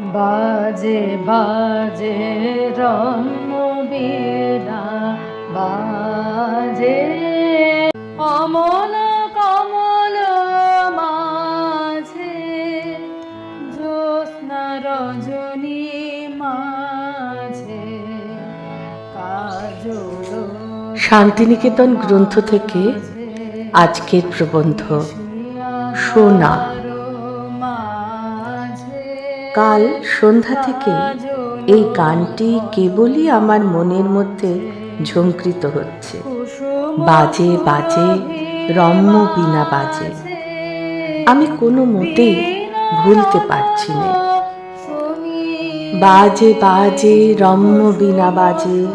বাজে বাজে রমবীরা বাজে। অমল কমল মাঝে, জ্যোৎস্না রজনী মাঝে। শান্তিনিকেতন গ্রন্থ থেকে আজকের প্রবন্ধ। সোনা কাল সন্ধ্যা থেকে এই গানটি কেবলই আমার মনের মধ্যে ঝঙ্কৃত হচ্ছে। বাজে বাজে, রম্য বিনা বাজে। আমি কোনো মতেই ভুলতে পারছি না। বাজে বাজে, রম্য বিনা বাজে,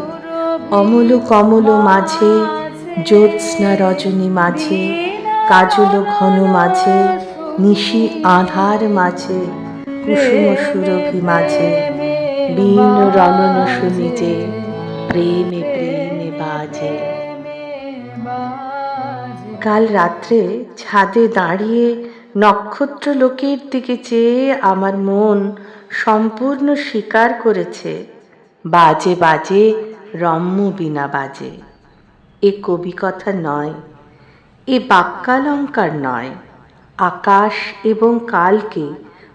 অমল কমল মাঝে, জ্যোৎস্না রজনী মাঝে, কাজল ঘন মাঝে, নিশি আধার মাঝে কুসুম সুরভি মাঝে বীণ রণন শুনিজে, প্রেমে প্রেমে বাজে। কাল রাত্রে ছাদে দাঁড়িয়ে নক্ষত্র লোকের দিকে চেয়ে আমার মন সম্পূর্ণ স্বীকার করেছে, বাজে বাজে, রম্য বিনা বাজে। এ কবি কথা নয়, এ বাক্যালঙ্কার নয়, আকাশ এবং কালকে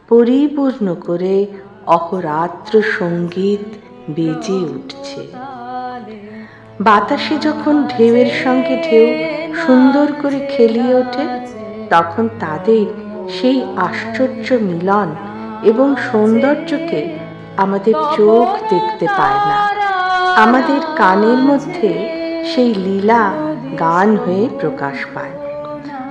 পরিপূর্ণ করে অহরাত্র সংগীত বেজে উঠছে। বাতাসে যখন ঢেউয়ের সঙ্গে ঢেউ সুন্দর করে খেলিয়ে ওঠে, তখন তাদের সেই আশ্চর্য মিলন এবং সৌন্দর্যকে আমাদের চোখ দেখতে পায় না। আমাদের কানের মধ্যে সেই লীলা গান হয়ে প্রকাশ পায়।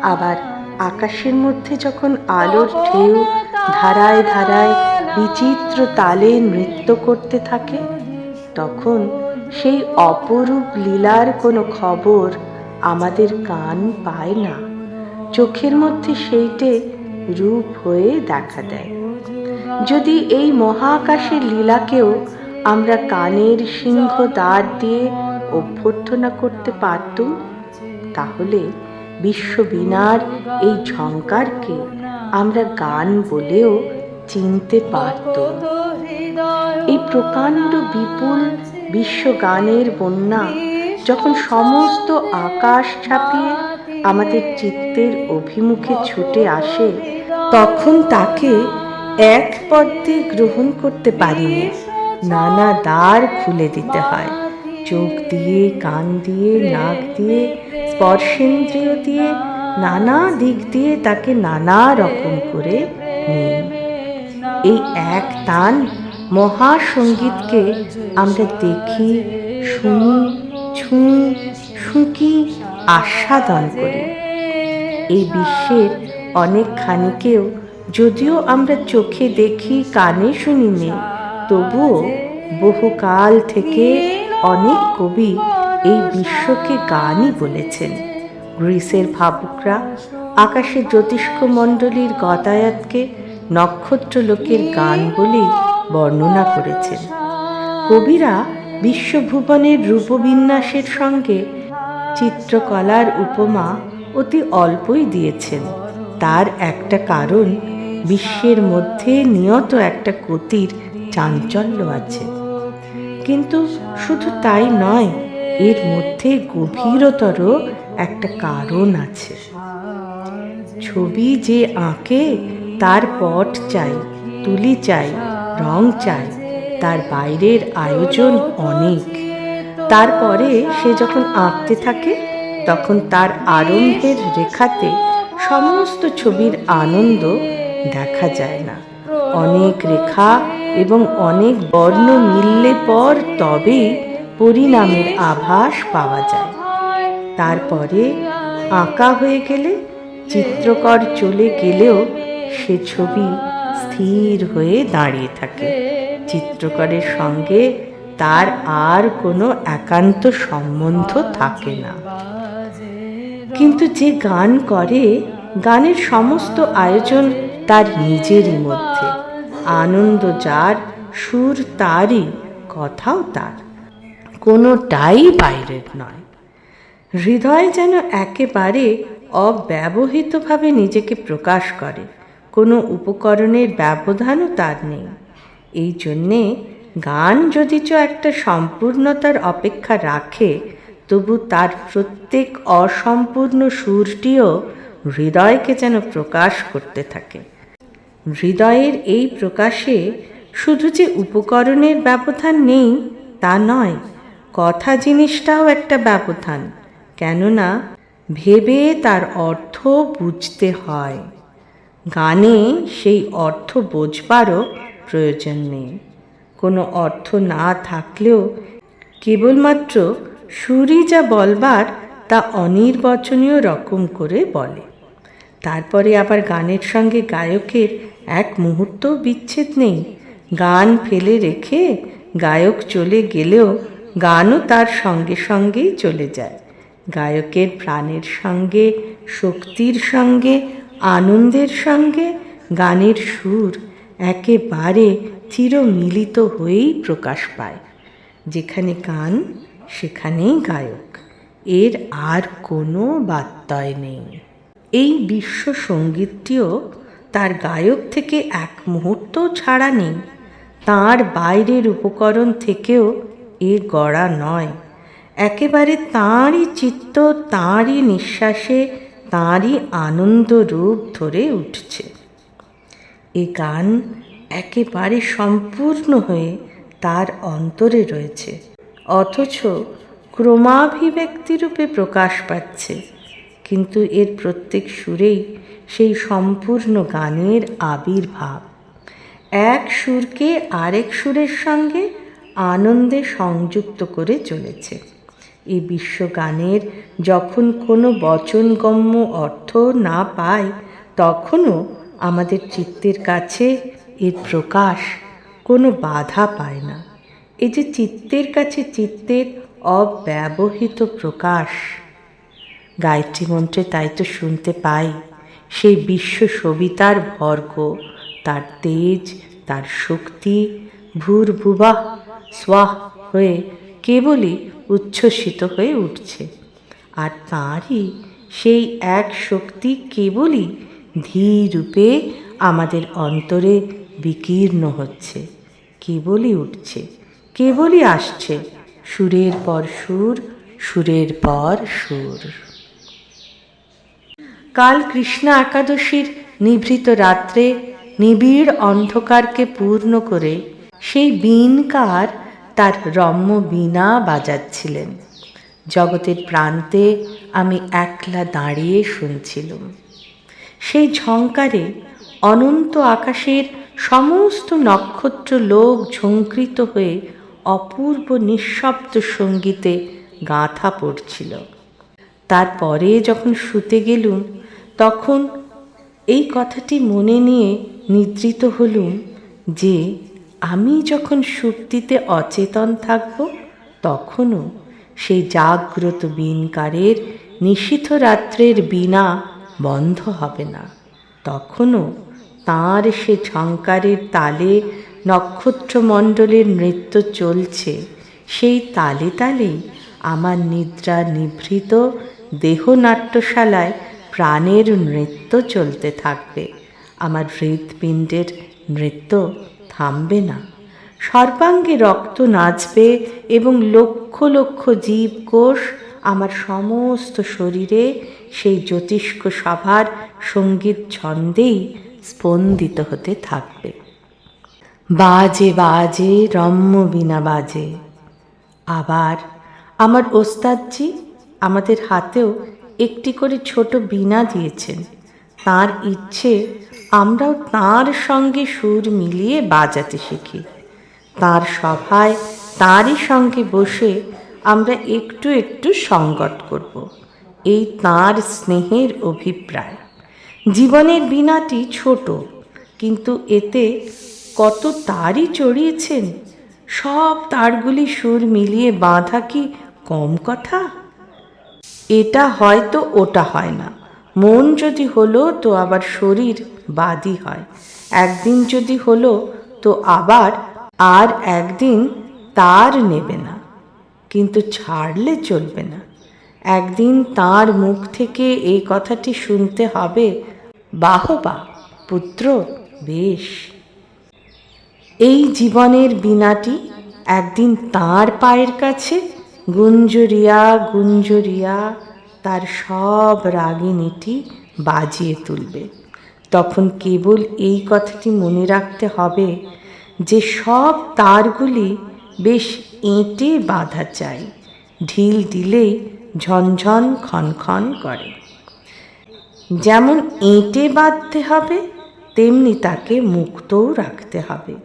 আবার আকাশের মধ্যে যখন আলোর ঢেউ ধারায় ধারায় বিচিত্র তালে নৃত্য করতে থাকে, তখন সেই অপরূপ লীলার কোনো খবর আমাদের কান পায় না। চোখের মধ্যে সেইটে রূপ হয়ে দেখা দেয়। যদি এই মহাকাশের লীলাকেও আমরা কানের সিংহ দ্বার দিয়ে অভ্যর্থনা করতে পারতুম, তাহলে বিশ্ববিনার এই ঝঙ্কারকে আমরা গান বলেও চিনতে পারতুম এই প্রকাণ্ড বিপুল বিশ্বগানের বন্যা যখন সমস্ত আকাশ ছাপিয়ে আমাদের চিত্তের অভিমুখে ছুটে আসে, তখন তাকে এক পদ্মে গ্রহণ করতে পারিনি। নানা দ্বার খুলে দিতে হয়। চোখ দিয়ে, কান দিয়ে, নাক দিয়ে, স্পর্শেন্দ্রিয় দিয়ে নানা দিক দিয়ে তাকে নানা রকম করে এই এক তান মহাসঙ্গীতকে আমরা দেখি, শুনি, ছুঁই, শুঁকি, আস্বাদন করি। এই বিশ্বের অনেকখানিকেও যদিও আমরা চোখে দেখি, কানে শুনি নে, তবুও বহুকাল থেকে অনেক কবি এই বিশ্বকে গানই বলেছেন। গ্রিসের ভাবুকরা আকাশে জ্যোতিষ্ক মণ্ডলীর গতায়াতকে নক্ষত্র লোকের গান বলেই বর্ণনা করেছেন। কবিরা বিশ্বভুবনের রূপবিন্যাসের সঙ্গে চিত্রকলার উপমা অতি অল্পই দিয়েছেন। তার একটা কারণ, বিশ্বের মধ্যে নিয়ত একটা গতির চাঞ্চল্য আছে। কিন্তু শুধু তাই নয়, এর মধ্যে গভীরতর একটা কারণ আছে। ছবি যে আঁকে, তার পট চাই, তুলি চাই, রং চাই, তার বাইরের আয়োজন অনেক। তারপরে সে যখন আঁকতে থাকে, তখন তার আরম্ভের রেখাতে সমস্ত ছবির আনন্দ দেখা যায় না। অনেক রেখা এবং অনেক বর্ণ মিললে পর তবেই পরিণামের আভাস পাওয়া যায়। তারপরে আঁকা হয়ে গেলে চিত্রকর চলে গেলেও সে ছবি স্থির হয়ে দাঁড়িয়ে থাকে। চিত্রকরের সঙ্গে তার আর কোনো একান্ত সম্বন্ধ থাকে না। কিন্তু যে গান করে, গানের সমস্ত আয়োজন তার নিজেরই মধ্যে। আনন্দ যার, সুর তারই, কথাও তার। কোনোটাই বাইরের নয়। হৃদয় যেন একেবারে অব্যবহৃতভাবে নিজেকে প্রকাশ করে। কোনো উপকরণের ব্যবধানও তার নেই। এই জন্যে গান যদিচ একটা সম্পূর্ণতার অপেক্ষা রাখে, তবু তার প্রত্যেক অসম্পূর্ণ সুরটিও হৃদয়কে যেন প্রকাশ করতে থাকে। হৃদয়ের এই প্রকাশে শুধু যে উপকরণের ব্যবধান নেই, তা নয়, কথা জিনিসটাও একটা ব্যবধান। কেননা ভেবে তার অর্থ বুঝতে হয়। গানে সেই অর্থ বোঝবারও প্রয়োজন নেই। কোনো অর্থ না থাকলেও কেবলমাত্র সুরই যা বলবার তা অনির্বচনীয় রকম করে বলে। তারপরে আবার গানের সঙ্গে গায়কের এক মুহূর্ত বিচ্ছেদ নেই। গান ফেলে রেখে গায়ক চলে গেলেও গানও তার সঙ্গে সঙ্গেই চলে যায়। গায়কের প্রাণের সঙ্গে, শক্তির সঙ্গে, আনন্দের সঙ্গে, গানের সুর একেবারে চিরমিলিত হয়েই প্রকাশ পায়। যেখানে গান, সেখানেই গায়ক। এর আর কোনো বাত্যয় নেই। এই বিশ্ব সঙ্গীতটিও তার গায়ক থেকে এক মুহূর্ত ছাড়া নেই। তার বাইরের উপকরণ থেকেও এ গড়া নয়। একেবারে তাঁরই চিত্ত, তাঁরই নিঃশ্বাসে, তাঁরই আনন্দ রূপ ধরে উঠছে। এ গান একেবারে সম্পূর্ণ হয়ে তার অন্তরে রয়েছে, অথচ ক্রমাভিব্যক্তিরূপে প্রকাশ পাচ্ছে। কিন্তু এর প্রত্যেক সুরেই সেই সম্পূর্ণ গানের আবির্ভাব। এক সুরকে আরেক সুরের সঙ্গে আনন্দে সংযুক্ত করে চলেছে। এই বিশ্বগানের যখন কোনো বচনগম্য অর্থ না পায়, তখনও আমাদের চিত্তের কাছে এর প্রকাশ কোনো বাধা পায় না। এই যে চিত্তের কাছে চিত্তের অব্যবহৃত প্রকাশ। গায়ত্রী মন্ত্রে তাই তো শুনতে পাই, সেই বিশ্ব সবিতার ভর্গ, তার তেজ, তার শক্তি, ভূর্ভুবাহ, স্বাহ হয়ে কেবলই উচ্ছ্বসিত হয়ে উঠছে। আর তাঁরই সেই এক শক্তি কেবলই ধীরূপে আমাদের অন্তরে বিকীর্ণ হচ্ছে, কেবলই উঠছে, কেবলই আসছে, সুরের পর সুর, সুরের পর সুর। কাল কৃষ্ণা একাদশীর নিভৃত রাত্রে নিবিড় অন্ধকারকে পূর্ণ করে সেই বীণকার তার রম্য বীণা বাজাচ্ছিলেন। জগতের প্রান্তে আমি একলা দাঁড়িয়ে শুনছিলাম। সেই ঝঙ্কারে অনন্ত আকাশের সমস্ত নক্ষত্র লোক ঝঙ্কৃত হয়ে অপূর্ব নিঃশব্দ সঙ্গীতে গাঁথা পড়ছিল। তারপরে যখন শুতে গেলুম, তখন এই কথাটি মনে নিয়ে নিদ্রিত হলুম যে আমি যখন সুপ্তিতে অচেতন থাকব, তখনও সেই জাগ্রত বীণকারের নিশীথ রাত্রের বীণা বন্ধ হবে না। তখনও তাঁর সে ঝঙ্কারের তালে নক্ষত্রমণ্ডলের নৃত্য চলছে। সেই তালে তালেই আমার নিদ্রা নিভৃত দেহনাট্যশালায় প্রাণের নৃত্য চলতে থাকবে। আমার হৃৎপিণ্ডের নৃত্য থামবে না। সর্বাঙ্গে রক্ত নাচবে এবং লক্ষ লক্ষ জীবকোষ আমার সমস্ত শরীরে সেই জ্যোতিষ্ক সভার সংগীত ছন্দেই স্পন্দিত হতে থাকবে। বাজে বাজে, রম্য বিনা বাজে। আবার আমার ওস্তাদজি আমাদের হাতেও একটি করে ছোট বীণা দিয়েছেন। তার ইচ্ছে আমরাও তার সঙ্গে সুর মিলিয়ে বাজাতে শিখি। তার সভায়, তারই সঙ্গে বসে আমরা একটু একটু সঙ্গত করব। এই তার স্নেহের অভিপ্রায়। জীবনের বিনাটি ছোট, কিন্তু এতে কত তারই চড়িয়েছেন? সব তারগুলি সুর মিলিয়ে বাঁধা কি কম কথা? এটা হয়তো ওটা হয় না। মন যদি হলো তো আবার শরীর বাদই হয়। একদিন যদি হলো তো আবার আর একদিন তার নেবে না। কিন্তু ছাড়লে চলবে না। একদিন তার মুখ থেকে এই কথাটি শুনতে হবে, বাহবা, পুত্র, বেশ। এই জীবনের বীণাটি একদিন তার পায়ের কাছে, গুঞ্জরিয়া গুঞ্জরিয়া তার সব রাগিনীতি বাজিয়ে তুলবে। তখন কেবল এই কথাটি মনে রাখতে হবে যে সব তারগুলি বেশ এঁটে বাঁধা চাই, ঢিল দিলেই ঝনঝন খনখন করে। যেমন এঁটে বাঁধতে হবে, তেমনি তাকে মুক্তও রাখতে হবে।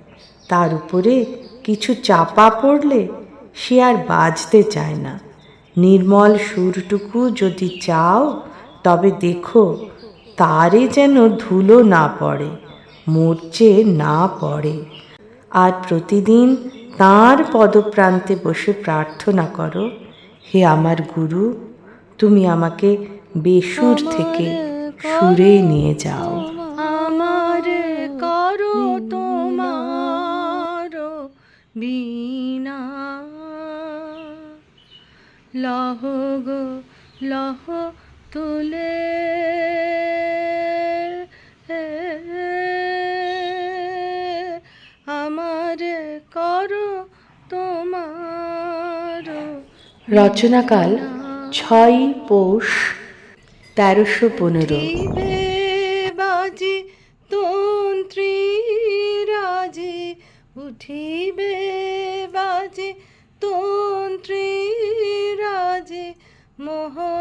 তার উপরে কিছু চাপা পড়লে সে আর বাজতে চায় না। নির্মল সুরটুকু যদি চাও তবে দেখো তারে যেন ধুলো না পড়ে মরচে না পড়ে। আর প্রতিদিন তাঁর পদপ্রান্তে বসে প্রার্থনা করো হে আমার গুরু তুমি আমাকে বেসুর থেকে সুরে নিয়ে যাও। আমার করো তোমার বিনা লহ গো লহ তুলে। আমার করো তোমার রচনাকাল ছয় পৌষ তেরোশো পনেরো। মোহ